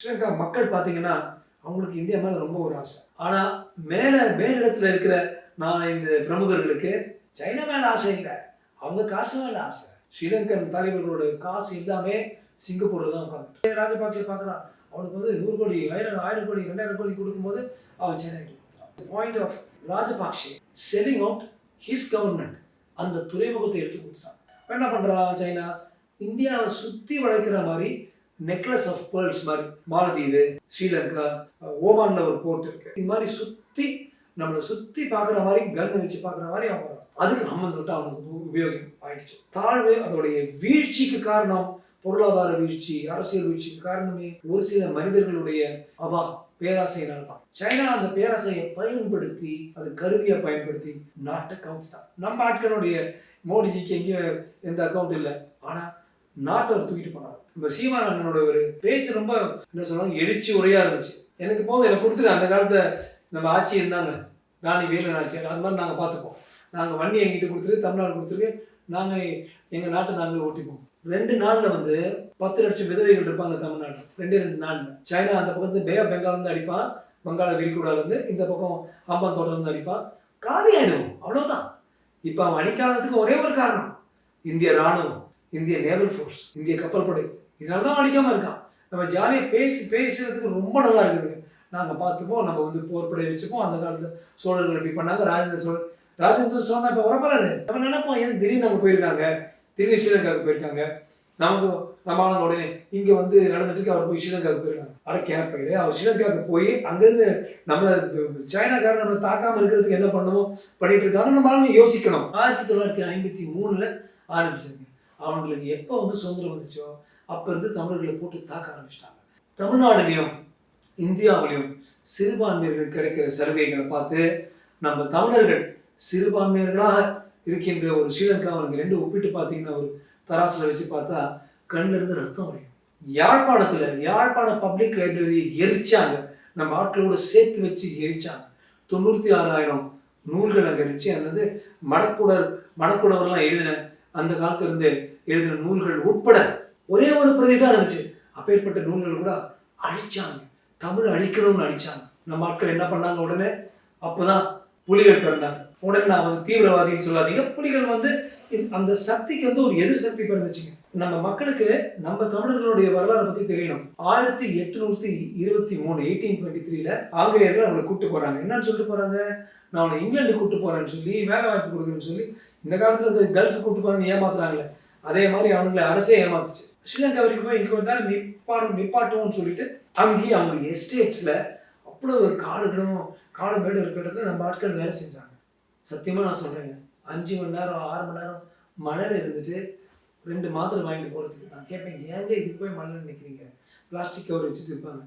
ஸ்ரீலங்கா மக்கள் பார்த்தீங்கன்னா அவங்களுக்கு இந்தியா மேலே ரொம்ப ஒரு ஆசை. ஆனால் மேலே மேலிடத்தில் இருக்கிற நான் இந்த பிரமுகர்களுக்கு சைனா மேலே ஆசை இல்லை. அவங்க காசு மேலே ஆசை. ஸ்ரீலங்கன் தலைவர்களோட காசு எல்லாமே சிங்கப்பூரில் தான் உட்காந்து ராஜபாக்சே பார்க்குறான் அவனுக்கு வந்து நூறு கோடி ஆயிரம் ஆயிரம் கோடி ரெண்டாயிரம் கோடி கொடுக்கும்போது அவன் China point of Rajapaksa selling out his government அந்த துறைமுகத்தை எடுத்து கொடுத்துட்டான். என்ன பண்ணுறான் சைனா? இந்தியாவை சுற்றி வளைக்கிற மாதிரி நெக்லஸ் ஆஃப் பேர்ல்ஸ் மாதிரி மாலதீவு ஸ்ரீலங்கா ஓமான்ல ஒரு போர்ட் இருக்கு. இது மாதிரி சுற்றி நம்மளை சுற்றி பார்க்குற மாதிரி கன்னை வச்சு பார்க்குற மாதிரி அவங்க அதுக்கு ஹம்மன் தொட்டு அவனுக்கு உபயோகம் ஆயிடுச்சு. தாழ்வு அதோடைய வீழ்ச்சிக்கு காரணம் பொருளாதார வீழ்ச்சி அரசியல் வீழ்ச்சிக்கு காரணமே ஒரு சில மனிதர்களுடைய அவா பேராசையினால் தான். சைனா அந்த பேராசையை பயன்படுத்தி அது கருவியை பயன்படுத்தி நாட்டை கவுத்துட்டான். நம்ம ஆட்களுடைய மோடிஜிக்கு எங்கேயும் எந்த அக்கௌண்ட் இல்லை. ஆனால் நாட்டை அவர் தூக்கிட்டு போனார். இப்போ சீமான் அண்ணனோட ஒரு பேச்சு ரொம்ப என்ன சொல்லுவாங்க எழுச்சி உரையா இருந்துச்சு. எனக்கு போதும் எனக்கு கொடுத்துரு. அந்த காலத்துல நம்ம ஆட்சி இருந்தாங்க. ராணி வேலு ஆட்சியர் அது மாதிரி நாங்கள் பார்த்துப்போம். நாங்கள் வண்டி எங்கிட்ட கொடுத்துரு தமிழ்நாடு கொடுத்துரு. நாங்கள் எங்கள் நாட்டை நாங்களே ஓட்டிப்போம். ரெண்டு நாளில் வந்து பத்து லட்சம் விதவைகள் இருப்பாங்க தமிழ்நாட்டில். ரெண்டு ரெண்டு நாளில். சைனா அந்த பக்கம் வந்து பே ஆஃப் பெங்கால் இருந்து அடிப்பான். வங்காள விரிகுடாலேருந்து இந்த பக்கம் அம்பான் தோட்டம்லேருந்து அடிப்பான். காலி ஆயிடுவோம். அவ்வளோதான் இப்போ அவன் அடிக்காததுக்கு ஒரே ஒரு காரணம். இந்திய ராணுவம் இந்திய நேவல் ஃபோர்ஸ் இந்திய கப்பல் படை. இதனால தான் இருக்கான். நம்ம ஜாலியாக பேசி பேசுறதுக்கு ரொம்ப நல்லா இருக்குதுங்க நாங்கள் பார்த்துப்போம் நம்ம வந்து போர்படை வச்சுப்போம். அந்த காலத்தில் சோழர்கள் இப்படி பண்ணாங்க. ராஜேந்திர சோழர் ராஜேந்திர சோழன் இப்போ வரப்போறாரு. நம்ம நினைப்போம் ஏன் திடீர்னு அங்கே போயிருக்காங்க? திடீர்னு ஸ்ரீலங்காவுக்கு போயிருக்காங்க. நமக்கு நம்ம ஆளுங்க உடனே இங்கே வந்து நடந்துட்டு அவர் போய் ஸ்ரீலங்காவுக்கு போயிருக்காங்க. அட கேட்பையிலே அவர் ஸ்ரீலங்காவுக்கு போய் அங்கேருந்து நம்மளை சைனாக்காரன் நம்மளை தாக்காமல் இருக்கிறதுக்கு என்ன பண்ணுமோ பண்ணிட்டு இருக்காங்க நம்ம ஆளுங்க யோசிக்கணும். ஆயிரத்தி தொள்ளாயிரத்தி ஐம்பத்தி மூணில் ஆரம்பிச்சதுங்க. அவங்களுக்கு எப்போ வந்து சுதந்திரம் வந்துச்சோ அப்போ இருந்து தமிழர்களை போட்டு தாக்க ஆரம்பிச்சிட்டாங்க. தமிழ்நாடுலையும் இந்தியாவிலையும் சிறுபான்மையர்களுக்கு கிடைக்கிற சலுகைகளை பார்த்து நம்ம தமிழர்கள் சிறுபான்மையர்களாக இருக்கின்ற ஒரு ஸ்ரீலங்கா அவனுக்கு ரெண்டு ஒப்பிட்டு பார்த்தீங்கன்னா ஒரு தராசில் வச்சு பார்த்தா கண்ணுல இருந்து ரத்தம் வரையும் யாழ்ப்பாணத்தில் யாழ்ப்பாண பப்ளிக் லைப்ரரியை எரிச்சாங்க. நம்ம ஆட்களோட சேர்த்து வச்சு எரிச்சாங்க. தொண்ணூற்றி ஆறாயிரம் நூல்கள் அங்கே இருந்துச்சு. அது வந்து மணக்குடர் மணக்குடவர்லாம் எழுதின அந்த காலத்துலேருந்து எழுதின நூல்கள் உட்பட ஒரே ஒரு பிரதி தான் இருந்துச்சு. அப்பேற்பட்ட நூல்கள் கூட அழிச்சாங்க. தமிழ் அழிக்கணும்னு அழிச்சாங்க. நம்ம மக்கள் என்ன பண்ணாங்க உடனே? அப்போதான் புலிகள் பிறந்தாங்க. உடனே நான் வந்து தீவிரவாதின்னு சொல்லாதீங்க. புலிகள் வந்து அந்த சக்திக்கு வந்து ஒரு எதிர் சக்தி பிறந்துச்சுங்க. நம்ம மக்களுக்கு நம்ம தமிழர்களுடைய வரலாறு பத்தி தெரியணும். ஆயிரத்தி எட்நூத்தி இருபத்தி மூணு எயிட்டீன் டுவெண்ட்டி த்ரீல ஆங்கிலேயர்கள் அவங்களை கூப்பிட்டு போறாங்க. என்னன்னு சொல்லிட்டு போறாங்க? நான் உன்னை இங்கிலாந்து கூப்பிட்டு போறேன்னு சொல்லி வேலை வாய்ப்பு கொடுக்குறேன்னு சொல்லி இந்த காலத்துல இந்த கல்ஃப் கூப்பிட்டு போறேன்னு ஏமாத்துறாங்களே. அதே மாதிரி அவங்களை அரசே ஏமாத்துச்சு. ஸ்ரீலங்கா வரைக்கும் போய் இங்கே கொஞ்ச நேரம் நிப்பாடும் நிப்பாட்டுவோம்னு சொல்லிட்டு அங்கேயும் அவங்க எஸ்டேட்ஸில் அவ்வளோ ஒரு காடுகளும் காடு மேடு இருக்கிற நம்ம ஆட்கள் வேலை செஞ்சாங்க. சத்தியமாக நான் சொல்கிறேங்க அஞ்சு மணி நேரம் ஆறு மணி நேரம் மழையில் இருந்துட்டு ரெண்டு மாத்திரை வாங்கிட்டு போகிறதுக்கு நான் கேட்பேன் ஏங்க இதுக்கு போய் மழையில நிற்கிறீங்க பிளாஸ்டிக் கவர் வச்சுட்டு இருப்பாங்க.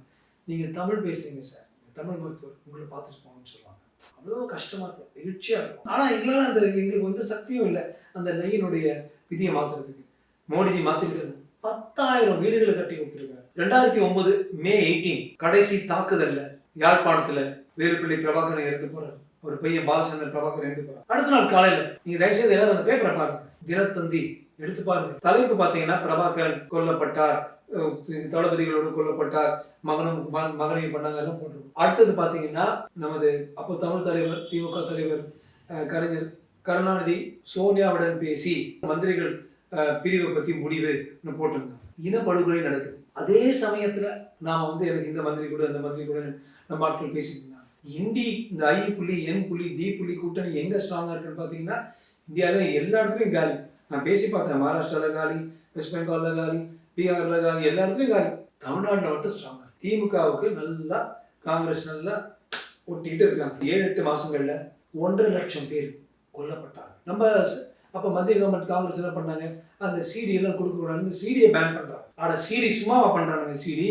நீங்கள் தமிழ் பேசுறீங்க சார். தமிழ் மருத்துவர் உங்களை பார்த்துட்டு போகணும்னு சொல்லுவாங்க. அவ்வளோ கஷ்டமாக இருக்கும் எழுச்சியாக இருக்கும். ஆனால் எங்களால் அந்த எங்களுக்கு வந்து சக்தியும் இல்லை. அந்த நெய்யினுடைய விதியை மாத்துறதுக்கு. மோடிஜி மாத்திருக்காரு. பத்தாயிரம் வீடுகளை கட்டி கொடுத்துருக்காரு. ரெண்டாயிரத்தி ஒன்பது மே எயிட்டீன் கடைசி தாக்குதல்ல யாழ்ப்பாணத்துல வேலுப்பிள்ளை பிரபாகரன் இறந்து போறாரு. ஒரு பையன் பாலச்சந்திரன் பிரபாகரன் இறந்து போறாரு. அடுத்த நாள் காலையில நீங்க தயவுசெய்து எல்லாரும் அந்த பேப்பரை பாருங்க. தினத்தந்தி எடுத்து பாருங்க. தலைப்பு பாத்தீங்கன்னா பிரபாகரன் கொல்லப்பட்டார் தளபதிகளோடு கொல்லப்பட்டார் மகனும் மகனையும் பண்ணாங்க எல்லாம் போட்டிருக்கோம் அடுத்தது பாத்தீங்கன்னா நமது அப்போ தமிழ் தலைவர் திமுக தலைவர் கலைஞர் கருணாநிதி சோனியாவுடன் பேசி மந்திரிகள் பிரிவை பற்றி முடிவுன்னு போட்டிருந்தாங்க. இனப்படுகொலை நடக்குது. அதே சமயத்தில் நான் வந்து எனக்கு இந்த மந்திரி கூட இந்த மந்திரி கூட நம்ம ஆட்கள் பேசிட்டு இருந்தாங்க. இண்டி இந்த ஐ புள்ளி என் புள்ளி டி புள்ளி கூட்டணி எங்கே ஸ்ட்ராங்காக இருக்குன்னு பார்த்தீங்கன்னா இந்தியாவில எல்லா இடத்துலையும் காலி. நான் பேசி பார்த்தேன். மகாராஷ்டிராவில் காலி வெஸ்ட் பெங்காலில் காலி பீகாரில் காலி எல்லா இடத்துலையும் காலி. தமிழ்நாட்டில் மட்டும் ஸ்ட்ராங்காக திமுகவுக்கு நல்லா காங்கிரஸ் நல்லா ஒட்டிக்கிட்டு இருக்காங்க. ஏழு எட்டு மாதங்களில் ஒன்றரை லட்சம் பேர் கொல்லப்பட்டாங்க. நம்ம அப்போ மத்திய கவர்மெண்ட் காங்கிரஸ் என்ன பண்ணாங்க? அந்த சிடி எல்லாம் கொடுக்கக்கூடாதுன்னு சிடியை பேன் பண்ணுறாங்க ஆனால் சிடி சும்மாவா பண்றாங்க சிடி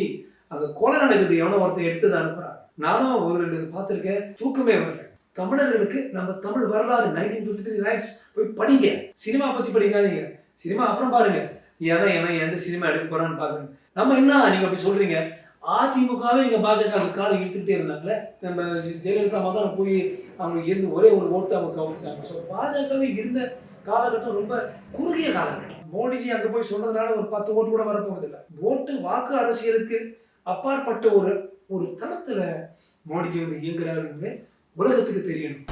அங்கே கொலை நடக்குது எவனோ ஒருத்தன் எடுத்ததை அனுப்புகிறாங்க நானும் ஒரு ரெண்டு பார்த்துருக்கேன் தூக்கமே வரல. தமிழர்களுக்கு நம்ம தமிழ் வரலாறு நைன்டீன் ஃபிஃப்டி த்ரீ ரைட்ஸ் போய் படிங்க. சினிமா பற்றி படிக்காதீங்க. சினிமா அப்புறம் பாருங்க. எவன் எவன் எந்த சினிமா எடுக்க போறான்னு பாருங்க. நம்ம என்ன நீங்க அப்படி சொல்றீங்க? அதிமுகவே இங்கே பாஜக காலை இழுத்துக்கிட்டே இருந்தாங்களே? நம்ம ஜெயலலிதா மாதிரி போய் அவங்க இருந்து ஒரே ஒரு ஓட்டு அவங்க கவுத்துட்டாங்க. ஸோ பாஜகவே இருந்த காலகட்டம் ரொம்ப குறுகிய காலகட்டம். மோடிஜி அங்க போய் சொன்னதுனால ஒரு பத்து ஓட்டு கூட வரப்போகிறது இல்லை ஓட்டு வாக்கு அரசியலுக்கு அப்பாற்பட்ட ஒரு ஒரு தளத்துல மோடிஜி வந்து இயங்குறாருன்னு உலகத்துக்கு தெரியணும்.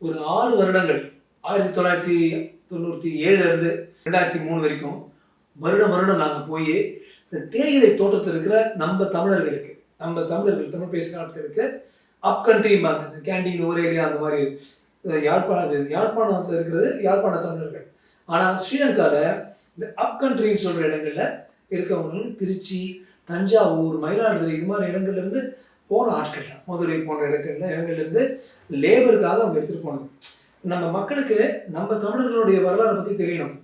ஒரு ஆறு வருடங்கள் ஆயிரத்தி தொள்ளாயிரத்தி தொண்ணூற்றி ஏழுல இருந்து ரெண்டாயிரத்தி மூணு வரைக்கும் வருடம் வருடம் நாங்கள் போய் இந்த தேயிலை தோட்டத்தில் இருக்கிற நம்ம தமிழர்களுக்கு நம்ம தமிழர்கள் தமிழ் பேசுகிற ஆட்களுக்கு அப் கண்ட்ரிம்பாங்க இந்த கேண்டீன் ஒரேலியா அந்த மாதிரி யாழ்ப்பாணம் யாழ்ப்பாணத்தில் இருக்கிறது யாழ்ப்பாண தமிழர்கள். ஆனால் ஸ்ரீலங்காவில் இந்த அப் கண்ட்ரின்னு சொல்கிற இடங்களில் இருக்கவங்களுக்கு திருச்சி தஞ்சாவூர் மயிலாடுதுறை இது மாதிரி இடங்கள்லேருந்து போன ஆட்கள் தான். மதுரை போன்ற இடங்கள்ல இடங்கள்லேருந்து லேபருக்காக அவங்க எடுத்துகிட்டு போனது. நம்ம மக்களுக்கு நம்ம தமிழர்களுடைய வரலாறை பற்றி தெரியணும்.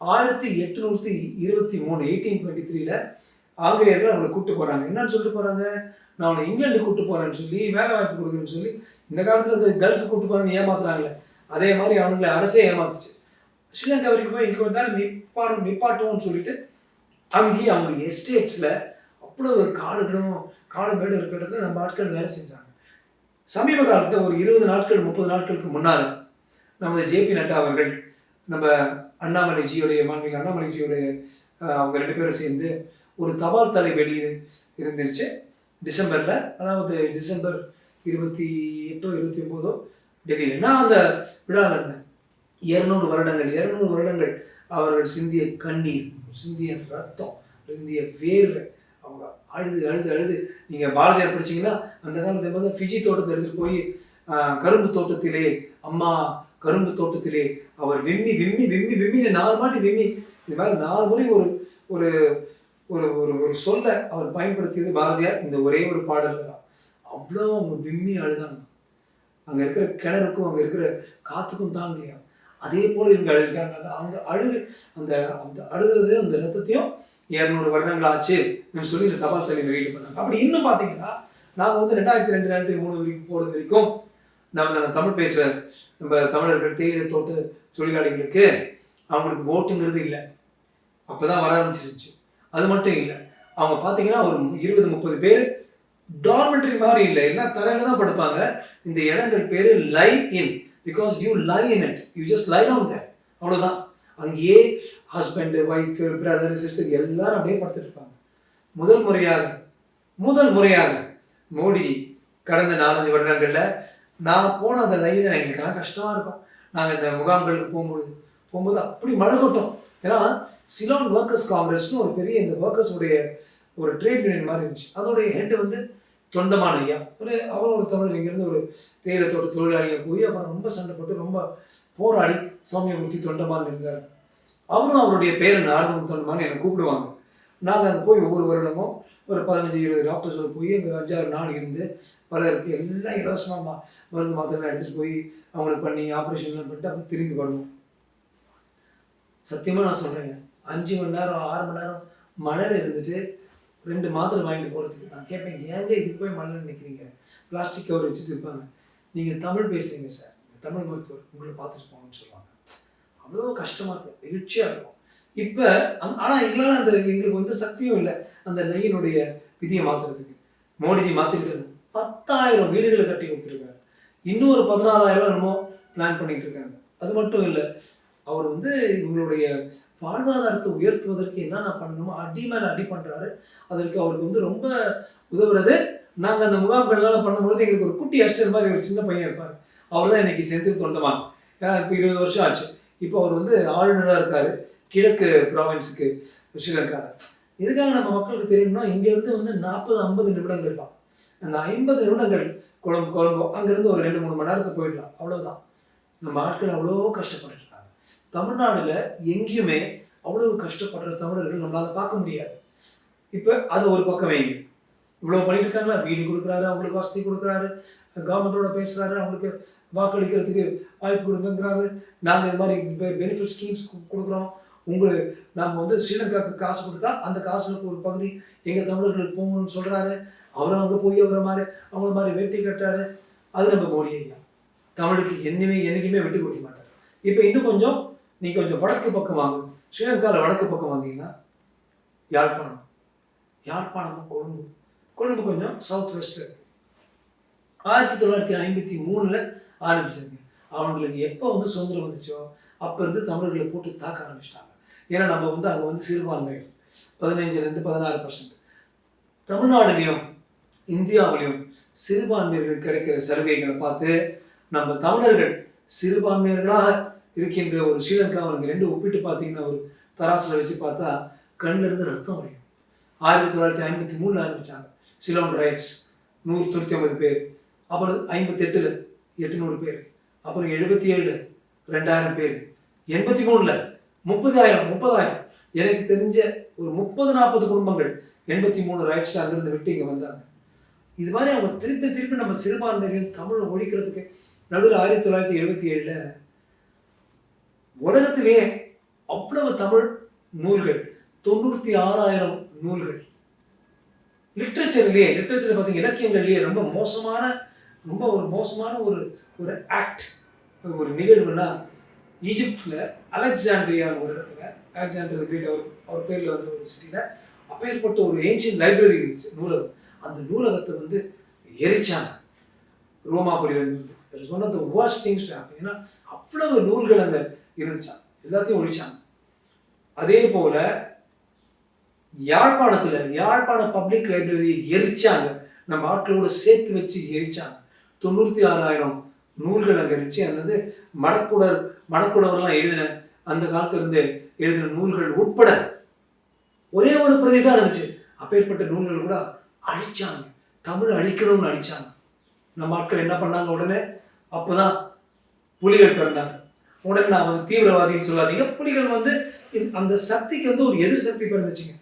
ஆயிரத்தி எட்நூற்றி இருபத்தி மூணு எயிட்டீன் டுவெண்ட்டி த்ரீல ஆங்கிலேயர்கள் அவங்களை கூப்பிட்டு போகிறாங்க என்னன்னு சொல்லிட்டு போகிறாங்க நான் உன்னை இங்கிலாந்து கூப்பிட்டு போகிறேன்னு சொல்லி வேலை வாய்ப்பு கொடுக்குறேன்னு சொல்லி இந்த காலத்தில் இந்த கல்ஃப் கூப்பிட்டு போகிறேன்னு ஏமாத்துறாங்களே. அதே மாதிரி அவனுங்களை அரசே ஏமாத்துச்சு. ஸ்ரீலங்கா வரைக்கும் போய் இங்கே வந்தாலும் நிப்பாடும் நிப்பாட்டுவோம்னு சொல்லிட்டு அங்கேயே அவங்க எஸ்டேட்ஸில் அவ்வளோ ஒரு காடுகளும் காடு மேடு இருக்கிற இடத்துல நம்ம ஆட்கள் வேலை செஞ்சாங்க. சமீப காலத்தில் ஒரு இருபது நாட்கள் முப்பது நாட்களுக்கு முன்னால் நமது ஜேபி நட்டா அவர்கள் நம்ம அண்ணாமலை ஜியோடைய மாண்பிக அண்ணாமலை ஜியோடைய அவங்க ரெண்டு பேரும் சேர்ந்து ஒரு தபால் தலை வெளியீடு இருந்துருச்சு. டிசம்பரில் அதாவது டிசம்பர் இருபத்தி எட்டோ இருபத்தி ஒம்போதோ டெல்லியில். நான் அந்த விழாவில் இருந்தேன். இரநூறு வருடங்கள் இருநூறு வருடங்கள் அவர்கள் சிந்திய கண்ணீர் சிந்திய ரத்தம் சிந்திய வேர்வை அவங்க அழுது அழுது அழுது. நீங்கள் பாரதியார் படிச்சீங்கன்னா அந்த காலத்துல வந்து ஃபிஜி தோட்டத்தை எடுத்துகிட்டு போய் கரும்பு தோட்டத்திலே அம்மா கரும்பு தோட்டத்திலே அவர் விம்மி விம்மி விம்மி விம்மி நாலு மாட்டி விம்மி. இது மாதிரி நாலு முறை ஒரு ஒரு ஒரு ஒரு ஒரு சொல்ல அவர் பயன்படுத்தியது பாரதியார் இந்த ஒரே ஒரு பாடல்ல தான் அவ்வளோ அவங்க விம்மி அழுதாங்க. அங்கே இருக்கிற கிணறுக்கும் அங்கே இருக்கிற காத்துக்கும் தாங்கலையா அதே போல் இவங்க அழுதுருக்காங்க அந்த அவங்க அழுது அந்த அந்த அழுகிறது அந்த ரத்தத்தையும் இரநூறு வருடங்கள் ஆச்சு சொல்லி இந்த தபால் தலை வெளியிட்டு பண்ணாங்க அப்படி இன்னும் பார்த்தீங்கன்னா நாங்கள் வந்து ரெண்டாயிரத்தி ரெண்டு ரெண்டாயிரத்தி மூணு வரைக்கும் போகிறது வரைக்கும் நம்ம நம்ம தமிழ் பேசுகிற நம்ம தமிழர்கள் தேயிலை தோட்ட தொழிலாளிகளுக்கு அவங்களுக்கு ஓட்டுங்கிறது இல்லை. அப்போ தான் வர ஆரம்பிச்சிருச்சு. அது மட்டும் இல்லை. அவங்க பார்த்தீங்கன்னா ஒரு இருபது முப்பது பேர் டார்மெட்ரி மாதிரி இல்லை. எல்லாம் தரையில தான் படுப்பாங்க. இந்த இடங்கள் பேர் lie in because you lie in it you just lie down there அவ்வளோதான் அங்கேயே ஹஸ்பண்டு ஒய்ஃப் பிரதர் சிஸ்டர் எல்லாரும் அப்படியே படுத்துட்டு இருப்பாங்க. முதல் முறையாக முதல் முறையாக மோடிஜி கடந்த நாலஞ்சு வருடங்களில் நான் போன அந்த லைனில் எங்களுக்கெல்லாம் கஷ்டமாக இருக்கும். நாங்கள் இந்த முகாம்களுக்கு போகும்போது போகும்போது அப்படி மழை கொட்டோம். ஏன்னா சிலான் ஒர்க்கர்ஸ் காங்கிரஸ்னு ஒரு பெரிய இந்த ஒர்க்கர்ஸுடைய ஒரு ட்ரேட் யூனியன் மாதிரி இருந்துச்சு. அதோடைய ஹெட் வந்து தொண்டமான ஐயா. ஒரு அவரும் ஒரு தமிழர் இங்கேருந்து ஒரு தேயிலை தோட்ட தொழிலாளியை போய் அப்புறம் ரொம்ப சண்டைப்பட்டு ரொம்ப போராடி சௌமியமூர்த்தி தொண்டமான் இருந்தார். அவரும் அவருடைய பேர் நார்மல் தொண்டமான் என்னை கூப்பிடுவாங்க. நாங்கள் அங்கே போய் ஒவ்வொரு வருடமும் ஒரு பதினஞ்சு இருபது டாக்டர்ஸோட போய் அங்கே அஞ்சாறு நாள் இருந்து பலருக்கு எல்லாம் இலவசமாக மருந்து மாத்திரை எடுத்துகிட்டு போய் அவங்களுக்கு பண்ணி ஆப்ரேஷன்லாம் பண்ணிட்டு அப்புறம் திரும்பி வருவோம். சத்தியமாக நான் சொல்கிறேங்க அஞ்சு மணி நேரம் ஆறு மணி நேரம் மழையில் இருந்துட்டு ரெண்டு மாத்திரை வாங்கிட்டு போகிறதுக்கு நான் கேட்பேன் ஏங்க இதுக்கு போய் மழையில் நிற்கிறீங்க பிளாஸ்டிக் கவர் வச்சுட்டு இருப்பாங்க. நீங்கள் தமிழ் பேசுறீங்க சார். தமிழ் மருத்துவர் உங்களை பார்த்துட்டு போகணும்னு சொல்லுவாங்க. அவ்வளோ கஷ்டமாக இருக்கும். நெகிழ்ச்சியாக இருக்கும். இப்போ அந் ஆனால் எங்களால் அந்த எங்களுக்கு வந்து சக்தியும் இல்லை. அந்த நெய்யினுடைய விதியை மாற்றுறதுக்கு மோடிஜி மாற்றிருக்காரு பத்தாயிரம் வீடுகளை கட்டி கொடுத்துருக்காரு. இன்னொரு பதினாலாயிரம் என்னமோ பிளான் பண்ணிட்டு இருக்காங்க. அது மட்டும் இல்லை அவர் வந்து இவங்களுடைய வாழ்வாதாரத்தை உயர்த்துவதற்கு என்னென்ன பண்ணணுமோ அடி மேலே அடி பண்ணுறாரு அதற்கு அவருக்கு வந்து ரொம்ப உதவுறது. நாங்கள் அந்த முகாம்கள்லாம் பண்ணும்போது எங்களுக்கு ஒரு குட்டி அஸ்டர் மாதிரி ஒரு சின்ன பையன் இருப்பார். அவர் தான் இன்னைக்கு செந்தில் தொண்டமான். ஏன்னா இப்போ இருபது வருஷம் ஆச்சு. இப்போ அவர் வந்து ஆளுநராக இருக்கார். கிழக்கு ப்ராவின்ஸுக்கு ஸ்ரீலங்கா இதுக்காக நம்ம மக்களுக்கு தெரியணும்னா இங்கேருந்து வந்து நாற்பது ஐம்பது நிமிடங்கள் தான். அந்த ஐம்பது நிமிடங்கள் குழம்பு குழம்பு அங்கேருந்து ஒரு ரெண்டு மூணு மணி நேரத்துக்கு போயிடலாம். அவ்வளோதான் நம்ம ஆட்கள் அவ்வளோ கஷ்டப்படுறோம் தமிழ்நாடுல எங்கேயுமே அவ்வளவு கஷ்டப்படுற தமிழர்கள் நம்மளால பார்க்க முடியாது. இப்போ அது ஒரு பக்கம் வைங்க. இவ்வளோ பண்ணிட்டு இருக்காங்களா வீடு கொடுக்குறாரு அவங்களுக்கு வசதி கொடுக்குறாரு கவர்மெண்ட்டோட பேசுறாரு அவங்களுக்கு வாக்களிக்கிறதுக்கு வாய்ப்பு கொடுக்குங்கிறாரு நாங்கள் இது மாதிரி பெனிஃபிட் ஸ்கீம்ஸ் கொடுக்குறோம். உங்கள் நம்ம வந்து ஸ்ரீலங்காவுக்கு காசு கொடுத்தா அந்த காசுல ஒரு பகுதி எங்கள் தமிழர்களுக்கு போகணும்னு சொல்கிறாரு அவரும் அங்கே போய் அவரை மாதிரி அவங்கள மாதிரி வெட்டி கட்டுறாரு. அது நம்ம மோடி ஐயா. தமிழுக்கு என்னையுமே என்றைக்குமே விட்டு கொடுக்க மாட்டார். இப்போ இன்னும் கொஞ்சம் நீ கொஞ்சம் வடக்கு பக்கம் வாங்க. ஸ்ரீலங்காவில் வடக்கு பக்கம் வந்தீங்கன்னா யாழ்ப்பாணம். யாழ்ப்பாணமும் கொழும்பு கொழும்பு கொஞ்சம் சவுத் வெஸ்ட்ல இருக்கு. ஆயிரத்தி தொள்ளாயிரத்தி ஐம்பத்தி மூணில் ஆரம்பிச்சிருங்க அவங்களுக்கு எப்போ வந்து சுதந்திரம் வந்துச்சோ அப்போ இருந்து தமிழர்களை போட்டு தாக்க ஆரம்பிச்சிட்டாங்க. ஏன்னா நம்ம வந்து அங்கே வந்து சிறுபான்மையர் பதினைஞ்சுலேருந்து பதினாறு பர்சன்ட் தமிழ்நாடுலேயும் இந்தியாவிலையும் சிறுபான்மையர்கள் கிடைக்கிற சலுகைகளை பார்த்து நம்ம தமிழர்கள் சிறுபான்மையர்களாக இருக்கின்ற ஒரு ஸ்ரீலங்காவில் ரெண்டு ஒப்பிட்டு பார்த்தீங்கன்னா ஒரு தராசில் வச்சு பார்த்தா கண்ணுல இருந்து ரத்தம் வரையும். ஆயிரத்தி தொள்ளாயிரத்தி ஐம்பத்தி மூணில் ஆரம்பித்தாங்க சிலோன் ரைட்ஸ் நூறு தொண்ணூற்றி ஐம்பது பேர். அப்புறம் ஐம்பத்தெட்டில் எட்டுநூறு பேர். அப்புறம் எழுபத்தி ஏழு ரெண்டாயிரம் பேர். எண்பத்தி மூணில் முப்பதாயிரம் முப்பதாயிரம். எனக்கு தெரிஞ்ச ஒரு முப்பது நாற்பது குடும்பங்கள் எண்பத்தி மூணு ரைட்ஸில் அங்கேருந்து விட்டு இங்கே வந்தாங்க. இது மாதிரி அவங்க திருப்பி திருப்பி நம்ம சிறுபான்மையினர் தமிழை ஒழிக்கிறதுக்கு நடுவில் ஆயிரத்தி தொள்ளாயிரத்தி எழுபத்தி ஏழில் உலகத்திலேயே அவ்வளவு தமிழ் நூல்கள் தொண்ணூற்றி ஆறாயிரம் நூல்கள். லிட்ரேச்சர்லேயே லிட்ரேச்சர் பார்த்தீங்க இலக்கியங்கள்லேயே ரொம்ப மோசமான ரொம்ப ஒரு மோசமான ஒரு ஒரு ஆக்ட் ஒரு நிகழ்வுனா ஈஜிப்டில் அலெக்சாண்ட்ரியான ஒரு இடத்துல. அலெக்சாண்டர் கிரேட் அவர் அவர் பேரில் வந்து ஒரு சிட்டியில் அப்பேற்பட்ட ஒரு ஏன்ஷியன் லைப்ரரி இருந்துச்சு நூலகம். அந்த நூலகத்தை வந்து எரிச்சாங்க. ரோமாபுரி வந்து one of the worst things ஏன்னா அவ்வளவு நூல்கள் அங்கே இருந்துச்சான் எல்லாத்தையும் ஒழிச்சாங்க. அதே போல யாழ்ப்பாணத்துல யாழ்ப்பாண பப்ளிக் லைப்ரரியை எரிச்சாங்க. நம்ம ஆட்களோட சேர்த்து வச்சு எரிச்சாங்க. தொண்ணூற்றி ஆறாயிரம் நூல்கள் அங்கே இருந்துச்சு. அது வந்து மணக்குடர் மணக்குடவர்லாம் எழுதின அந்த காலத்துல இருந்து எழுதின நூல்கள் உட்பட ஒரே ஒரு பிரதி தான் இருந்துச்சு. அப்பேற்பட்ட நூல்கள் கூட அழிச்சாங்க. தமிழ் அழிக்கணும்னு அழிச்சாங்க. நம்ம ஆட்கள் என்ன பண்ணாங்க உடனே? அப்போதான் புலிகள் பிறந்தாங்க. உடனே நான் வந்து தீவிரவாதின்னு சொல்லாதீங்க. புலிகள் வந்து அந்த சக்திக்கு வந்து ஒரு எதிர் சக்தி பிறந்துச்சுங்க.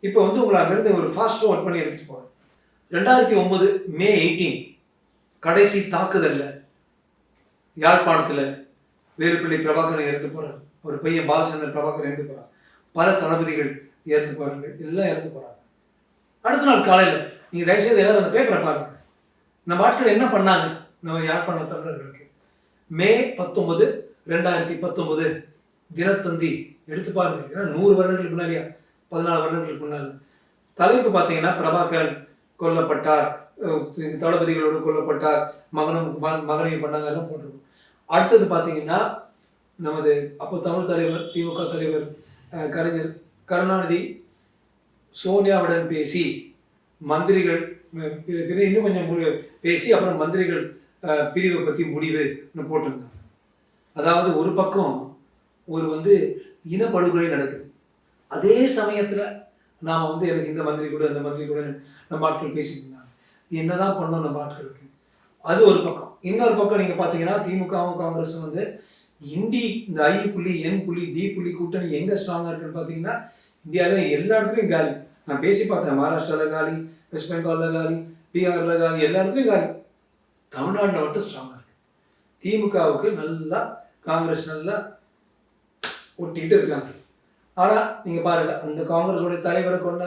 இப்போ வந்து உங்களை அங்கிருந்து ஒரு ஃபாஸ்ட் ஃபார்வர்ட் பண்ணி எடுத்துட்டு போகிறேன் ரெண்டாயிரத்தி ஒன்பது மே எயிட்டீன் கடைசி தாக்குதலில் யாழ்ப்பாணத்தில் வேலுப்பிள்ளை பிரபாகரன் இறந்து போகிறார் ஒரு பையன் பாலச்சந்திரன் பிரபாகரன் இறந்து போகிறார் பல தளபதிகள் இறந்து போகிறாங்க எல்லாம் இறந்து போகிறாங்க அடுத்த நாள் காலையில் நீங்கள் தயவுசெய்து எல்லாரும் அந்த பேப்பரை பாருங்க. நம்ம ஆட்கள் என்ன பண்ணாங்க? நம்ம யாழ்ப்பாண தமிழர்களுக்கு. மே பத்தொன்பது ரெண்டாயிரத்தி பத்தொன்பது தினத்தந்தி. எடுத்து பாருங்க. ஏன்னா நூறு வருடங்களுக்கு முன்னாடியா? பதினாலு வருடங்களுக்கு முன்னால். தலைப்பு பார்த்தீங்கன்னா பிரபாகரன் கொல்லப்பட்டார். தளபதிகளோடு கொல்லப்பட்டார். மகனும் மகனையும் பண்ணாங்க எல்லாம் போட்டிருக்கோம். அடுத்தது பார்த்தீங்கன்னா நமது அப்போ தமிழ் தலைவர் திமுக தலைவர் கலைஞர் கருணாநிதி சோனியாவுடன் பேசி மந்திரிகள் இன்னும் கொஞ்சம் பேசி அப்புறம் மந்திரிகள் பிரிவை பற்றி முடிவுன்னு போட்டிருந்தாங்க. அதாவது ஒரு பக்கம் ஒரு வந்து இனப்படுகொலை நடக்குது. அதே சமயத்தில் நாம் வந்து எனக்கு இந்த மந்திரி கூட இந்த மந்திரி கூட நம்ம ஆட்கள் பேசிட்டு இருந்தாங்க. என்னதான் பண்ணோம் நம்ம ஆட்களுக்கு? அது ஒரு பக்கம். இன்னொரு பக்கம் நீங்கள் பார்த்தீங்கன்னா திமுகவும் காங்கிரஸும் வந்து இண்டி இந்த ஐ புள்ளி என் புள்ளி டி புள்ளி கூட்டணி எங்கே ஸ்ட்ராங்காக இருக்குன்னு பார்த்தீங்கன்னா இந்தியாவில் எல்லா இடத்துலையும் காலி. நான் பேசி பார்த்தேன் மகாராஷ்டிராவில் காலி வெஸ்ட் பெங்காலில் காலி பீகாரில் காலி எல்லா இடத்துலையும் காலி. தமிழ்நாட்டில் மட்டும் ஸ்ட்ராங்காக இருக்குது திமுகவுக்கு நல்லா காங்கிரஸ் நல்லா ஒட்டிக்கிட்டு இருக்காங்க. ஆனால் நீங்கள் பாருங்கள் அந்த காங்கிரஸோடைய தலைவரை கொண்ட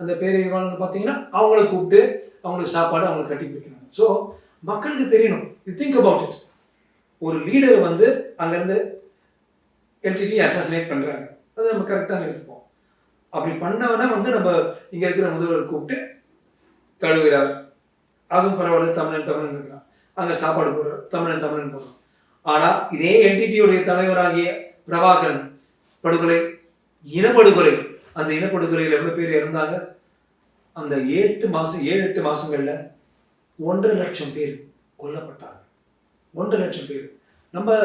அந்த பேரறிவாளன் பார்த்தீங்கன்னா அவங்கள கூப்பிட்டு அவங்களுக்கு சாப்பாடு அவங்களுக்கு கட்டி பிடிக்கிறாங்க ஸோ மக்களுக்கு தெரியணும். யூ திங்க் அபவுட் இட் ஒரு லீடர் வந்து அங்கேருந்து எல்டிடி அசாசினேட் பண்ணுறாங்க அதை நம்ம கரெக்டாக எடுத்துப்போம் அப்படி பண்ணவனா வந்து நம்ம இங்கே இருக்கிற முதல்வர் கூப்பிட்டு தழுவுகிறார். அதுவும் பரவாயில்ல தமிழன் தமிழன் இருக்கிறான். அங்கே சாப்பாடு போடுறார் தமிழன் தமிழன் போடுறோம் ஆனால் இதே என்டிடியுடைய தலைவராகிய பிரபாகரன் படுகொலை இனப்படுகொலை அந்த இனப்படுகொலையில் எவ்வளோ பேர் இறந்தாங்க? அந்த எட்டு மாதம் ஏழு எட்டு மாதங்களில் ஒன்றரை லட்சம் பேர் கொல்லப்பட்டாங்க. ஒன்றரை லட்சம் பேர். நம்ம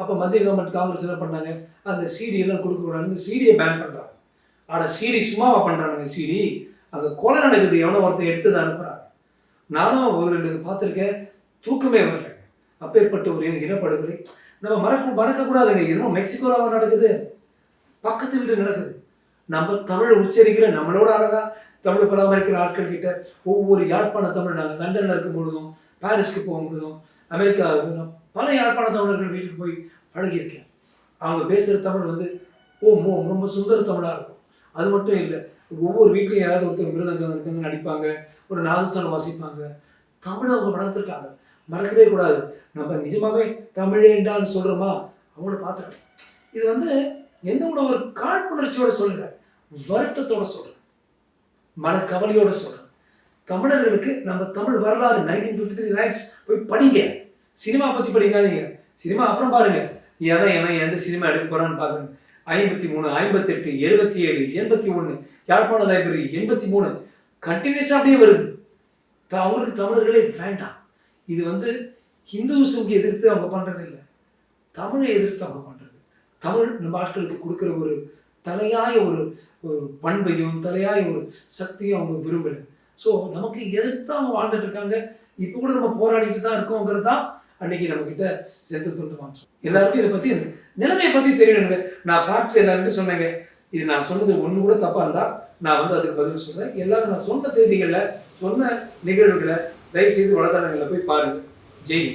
அப்போ மத்திய கவர்மெண்ட் காங்கிரஸ் என்ன பண்ணாங்க? அந்த சிடி எல்லாம் கொடுக்கக்கூடாதுன்னு சிடியை பேன் பண்ணுறாங்க ஆனால் சிடி சும்மாவா பண்ணுறானுங்க சிடி அங்கே கொலை நடக்குது எவனோ ஒருத்தன் எடுத்து தான் அனுப்புகிறாங்க நானும் ஒரு ரெண்டு பார்த்துருக்கேன். தூக்கமே வரல. அப்பேற்பட்ட ஒரு இனப்படுகொலை. நம்ம மறக்க மறக்கக்கூடாதுங்க. என்னமோ மெக்சிகோவில் நடக்குது. பக்கத்து வீடு நடக்குது. நம்ம தமிழை உச்சரிக்கிற நம்மளோட அழகா தமிழை பராமரிக்கிற ஆட்கள் கிட்ட ஒவ்வொரு யாழ்ப்பாண தமிழ் நாங்கள் லண்டனில் இருக்கும் பொழுதும் பாரிஸ்க்கு போகும் பொழுதும் அமெரிக்கா நான் பல யாழ்ப்பாண தமிழர்கள் வீட்டுக்கு போய் பழகியிருக்கேன். அவங்க பேசுகிற தமிழ் வந்து ஓ மோ ரொம்ப சுந்தர தமிழாக இருக்கும். அது மட்டும் இல்லை ஒவ்வொரு வீட்லையும் யாராவது ஒருத்தர் மிருதங்க இருக்காங்க நடிப்பாங்க ஒரு நாதஸ்வரம் வாசிப்பாங்க. தமிழை அவங்க வளர்த்துருக்காங்க. மறக்கவே கூடாது. நம்ம நிஜமாவே என்றால் சொல்கிறோமா அவங்கள பார்த்துருக்கேன் இது வந்து எந்த கூட ஒரு காழ்ப்புணர்ச்சியோட சொல்கிறேன் வருத்தத்தோட சொல்கிறேன் மனக்கவலையோட சொல்கிறேன் தமிழர்களுக்கு நம்ம தமிழ் வரலாறு நைன்டீன் ஃபிஃப்டி த்ரீ ரைட்ஸ் போய் படிங்க. சினிமா பற்றி படிக்காதீங்க. சினிமா அப்புறம் பாருங்க. எவன் எவன் எந்த சினிமா எடுக்க போறான்னு பாருங்க. ஐம்பத்தி மூணு ஐம்பத்தெட்டு எழுபத்தி ஏழு எண்பத்தி ஒன்று யாழ்ப்பாண லைப்ரரி எண்பத்தி மூணு. கண்டினியூஸாக அப்படியே வருது. அவங்களுக்கு தமிழர்களே வேண்டாம். இது வந்து ஹிந்துவிசம்க்கு எதிர்த்து அவங்க பண்ணுறது இல்லை. தமிழை எதிர்த்து அவங்க பண்ணுறது தமிழ் நம்ம ஆட்களுக்கு கொடுக்குற ஒரு தலையாய ஒரு ஒரு பண்பையும் தலையாய ஒரு சக்தியும் அவங்க விரும்பலை. ஸோ நமக்கு எதிர்த்து அவங்க வாழ்ந்துட்டு இருக்காங்க. இப்போ கூட நம்ம போராடிட்டு தான் இருக்கோங்கிறது தான் அன்னைக்கு நம்ம கிட்ட சேர்த்து தொண்டு வாங்க எல்லாருக்கும் இதை பற்றி நிலைமையை பற்றி தெரியணுங்க. நான் ஃபேக்ட்ஸ் எல்லாருக்கும் சொன்னேங்க. இது நான் சொன்னது ஒன்று கூட தப்பாக இருந்தால் நான் வந்து அதுக்கு பதில் சொல்கிறேன் எல்லாரும் நான் சொன்ன தேதிகளில் சொன்ன நிகழ்வுகளை தயவு செய்து வலைதளங்களில் போய் பாருங்கள் ஜெய்